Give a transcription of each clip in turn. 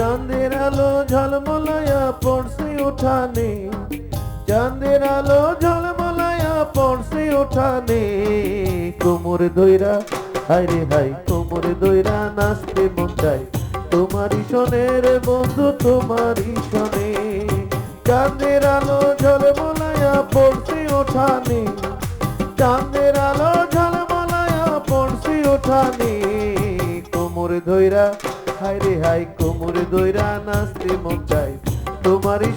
চাঁদের আলো ঝলমলায়া পড়ছে উঠানে। চাঁদের আলো ঝলমলায়া পড়ছে উঠানে। কোমর দইরা হাই রে হাই কোমর দইরা নাচতে মন চাই তোমার শোনে রে বন্ধু তোমার শোনে। চাঁদের আলো ঝলমলায়া পড়ছে উঠানে। চাঁদের আলো ঝলমলায়া পড়ছে উঠানে। কোমর দইরা ধইরা হাইরে হাই কোমরে দৈরা নাচতে মন চাই তোমারই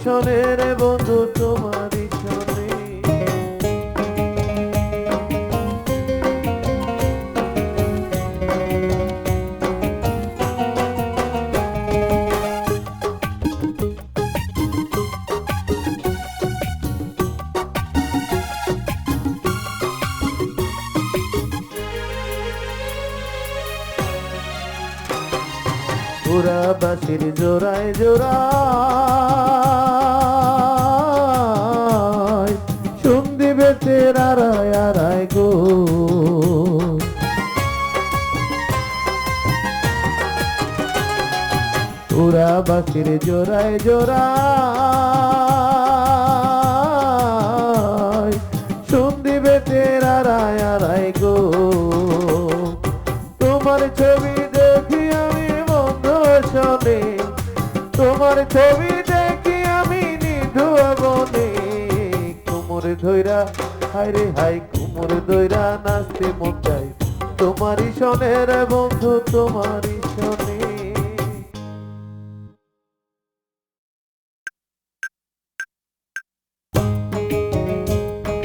রে বন্ধু তোমারই ওরা বাসির জোড়ায় জোড়ায়। শুনদি বেচের আড়ায় আড়ায় গো। ওরা বাসির জোড়ায় জোড়ায়। শুনদি বেচের আড়ায় আড়ায় গো। তোমার ছবি তোমার ছবি দেখি আমি নিধুবনে কুমোর ধৈরা হাইরে হাই কুমোর ধৈরা, নাচতে মন চাই তোমারই সনের বন্ধু, তোমারই শোনে